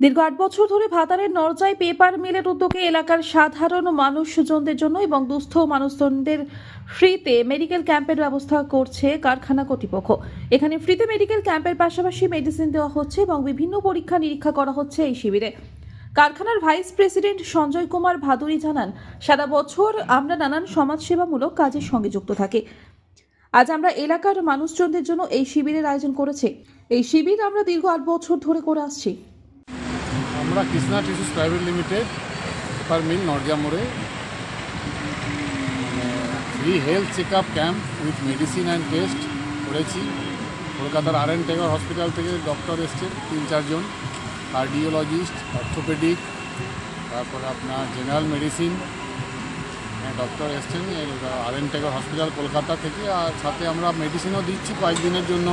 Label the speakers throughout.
Speaker 1: দীর্ঘ আট বছর ধরে ভাতারের নরজাই পেপার মিলের উদ্যোগে এলাকার সাধারণ মানুষজনদের জন্য এবং দুস্থ মানুষজনদের ফ্রিতে মেডিকেল ক্যাম্পের ব্যবস্থা করছে কারখানা কর্তৃপক্ষ। এখানে ফ্রিতে মেডিকেল ক্যাম্পের পাশাপাশি মেডিসিন দেওয়া হচ্ছে এবং বিভিন্ন পরীক্ষা নিরীক্ষা করা হচ্ছে এই শিবিরে। কারখানার ভাইস প্রেসিডেন্ট সঞ্জয় কুমার ভাদুরী জানান, সারা বছর আমরা নানান সমাজসেবামূলক কাজের সঙ্গে যুক্ত থাকি। আজ আমরা এলাকার মানুষজনদের জন্য এই শিবিরের আয়োজন করেছি। এই শিবির আমরা দীর্ঘ আট বছর ধরে করে আসছি।
Speaker 2: আমরা Krishna tissues private limited paper mill Norja মোড়ে। Free health check up camp with medicine and test করেছি। কলকাতার আর এন টেগর হসপিটাল থেকে ডক্টর এসছেন তিন চারজন কার্ডিওলজিস্ট অর্থোপেডিক তারপরে আপনার জেনারেল মেডিসিন ডক্টর এসছেন। R N Tagore hospital Kolkata থেকে। আর সাথে আমরা মেডিসিনও দিচ্ছি কয়েকদিনের জন্য।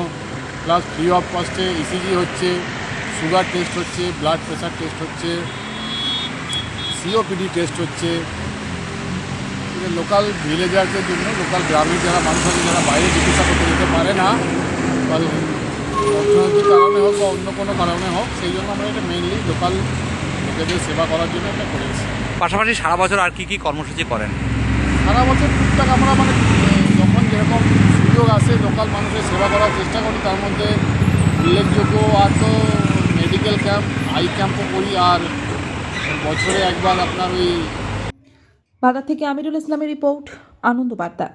Speaker 2: প্লাস ফ্রি অফ কস্টে ইসিজি হচ্ছে। সুগার টেস্ট হচ্ছে ব্লাড প্রেশার টেস্ট হচ্ছে সিওপিডি টেস্ট হচ্ছে। লোকাল ভিলেজারদের জন্য লোকাল গ্রামের যারা মানুষ আছে যারা বাইরে চিকিৎসা করতে যেতে পারে না অর্থনৈতিক কারণে হোক বা অন্য কোনো কারণে হোক সেই জন্য আমরা এটা মেইনলি লোকাল লোকেদের সেবা করার জন্য এটা করেছি
Speaker 3: পাশাপাশি সারা বছর আর কি কি কর্মসূচি করেন?
Speaker 2: সারা বছর টুকটাক আমরা মানে যখন যেরকম সুযোগ আসে লোকাল মানুষের সেবা করার চেষ্টা করি তার মধ্যে উল্লেখযোগ্য আর তো মেডিকেল ক্যাম্প, আই ক্যাম্পও করি, আর বছরে একবার আপনার ওই
Speaker 1: বাজার থেকে আমিরুল ইসলামের রিপোর্ট আনন্দ বার্তা